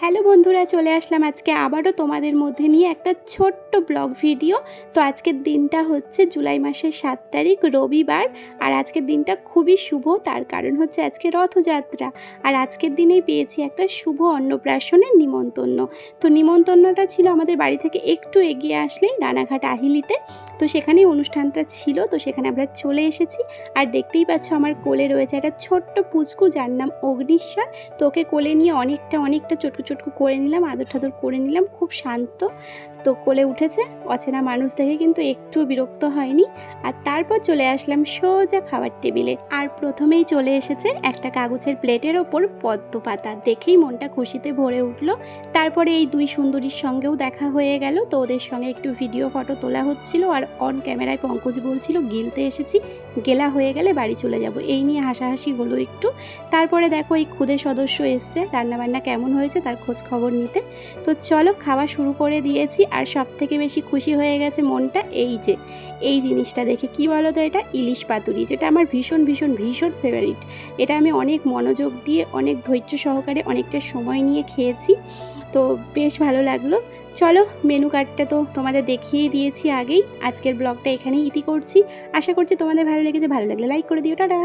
Hello বন্ধুরা, চলে আসলাম আজকে আবারও তোমাদের মধ্যে নিয়ে একটা ছোট্ট ব্লগ ভিডিও। তো আজকের দিনটা হচ্ছে জুলাই মাসের সাত তারিখ, রবিবার, আর আজকের দিনটা খুবই শুভ। তার কারণ হচ্ছে আজকে রথযাত্রা, আর আজকের দিনেই পেয়েছি একটা শুভ অন্নপ্রাশনের নিমন্তন্ন তো নিমন্তন্নটা ছিল আমাদের বাড়ি থেকে একটু এগিয়ে আসলেই রানাঘাট আহিলিতে। তো সেখানেই অনুষ্ঠানটা ছিল, তো সেখানে আমরা চলে এসেছি। আর দেখতেই পাচ্ছ আমার কোলে রয়েছে একটা ছোট্ট পুচকু, যার নাম অগ্নিশ্বর। তো ওকে কোলে নিয়ে অনেকটা অনেকটা চটকু চটকু করে নিলাম আদর ঠাদর করে নিলাম, খুব শান্ত তো কোলে উঠেছে। অচেনা মানুষ দেখে কিন্তু একটু বিরক্ত হয়নি। আর তারপর চলে আসলাম সোজা খাবার টেবিলে। আর প্রথমেই চলে এসেছে একটা কাগজের প্লেটের ওপর পদ্ম পাতা। দেখেই মনটা খুশিতে ভরে উঠল। তারপরে এই দুই সুন্দরীর সঙ্গেও দেখা হয়ে গেল। তো ওদের সঙ্গে একটু ভিডিও ফটো তোলা হচ্ছিল আর অন ক্যামেরায় পঙ্কজ বলছিল, গিলতে এসেছি, গেলা হয়ে গেলে বাড়ি চলে যাব। এই নিয়ে হাসাহাসি হলো একটু। তারপরে দেখো এই খুদে সদস্য এসছে। রান্নাবান্না কেমন হয়েছে? তার খোঁজ খবর নিতে। তো চলো খাওয়া শুরু করে দিয়েছি আর সব থেকে বেশি খুশি হয়ে গেছে মনটা এই যে, এই জিনিসটা দেখে। কি বলো তো এটা? ইলিশ পাতুরি, যেটা আমার ভীষণ ভীষণ ভীষণ ফেভারিট এটা আমি অনেক মনোযোগ দিয়ে, অনেক ধৈর্য সহকারে অনেকটা সময় নিয়ে খেয়েছি। তো বেশ ভালো লাগল। চলো মেনু কার্ডটা তো তোমাদের দেখিয়ে দিয়েছি আগেই। আজকের ব্লগটা এখানেই ইতি করছি। আশা করছি তোমাদের ভালো লেগেছে। ভালো লাগলে লাইক করে দিও। টাটা!